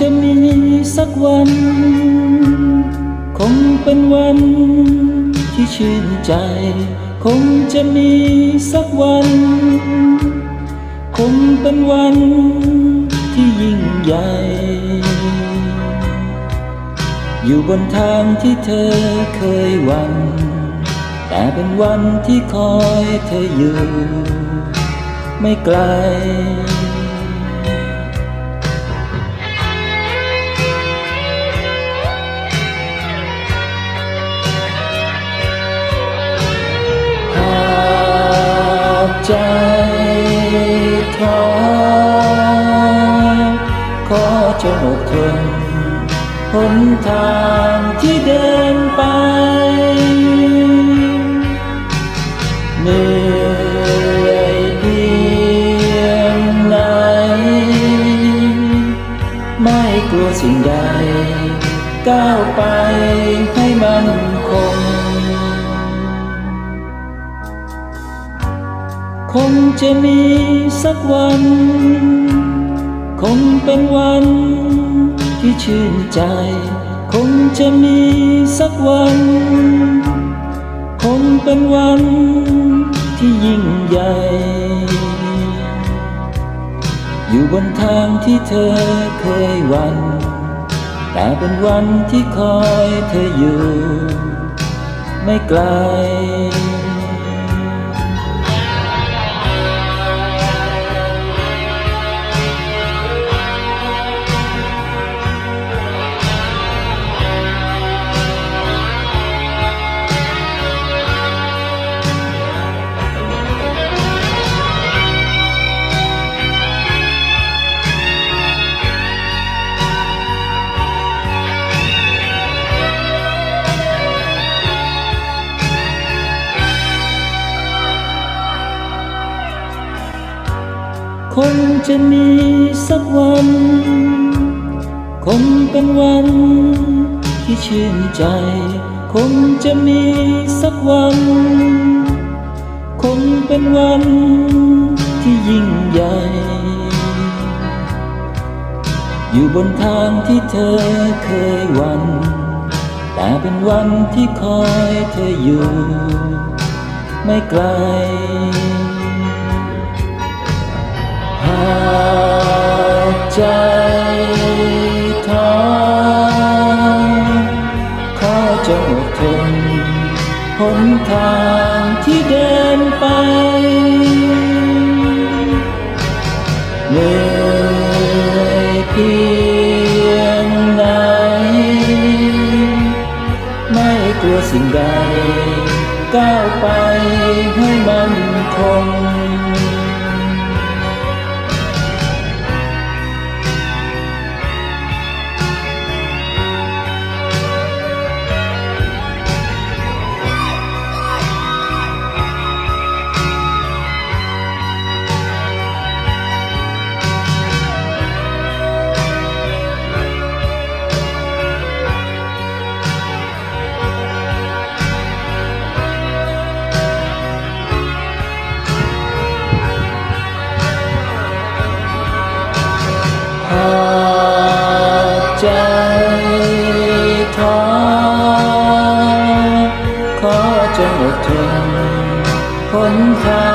จะมีสักวัน คงเป็นวันที่ชื่นใจ คงจะมีสักวัน คงเป็นวันที่ยิ่งใหญ่ อยู่บนทางที่เธอเคยหวันแต่เป็นวันที่คอยเธออยู่ ไม่ไกล จงอดทนหนทางที่เดินไปเหนื่อยเพียงไหน ไม่กลัวสิ่งใด ก้าวไปให้มันคง คงจะมีสักวัน งเป็นวันที่ชื่นใจ คงจะมีสักวัน คงเป็นวันที่ยิ่งใหญ่ อยู่บนทางที่เธอเคยวัน แต่เป็นวันที่คอยเธออยู่ ไม่ไกล คงจะมีสักวัน คงเป็นวันที่ชื่นใจ คงจะมีสักวัน คงเป็นวันที่ยิ่งใหญ่ อยู่บนทางที่เธอเคยหวันแต่เป็นวันที่คอยเธออยู่ ไม่ไกล จงอดทนหนทางที่เดินไปเหนื่อยเพียงไหนไม่กลัวสิ่งใด ก้าวไปให้มันคง จงอดทนหนทา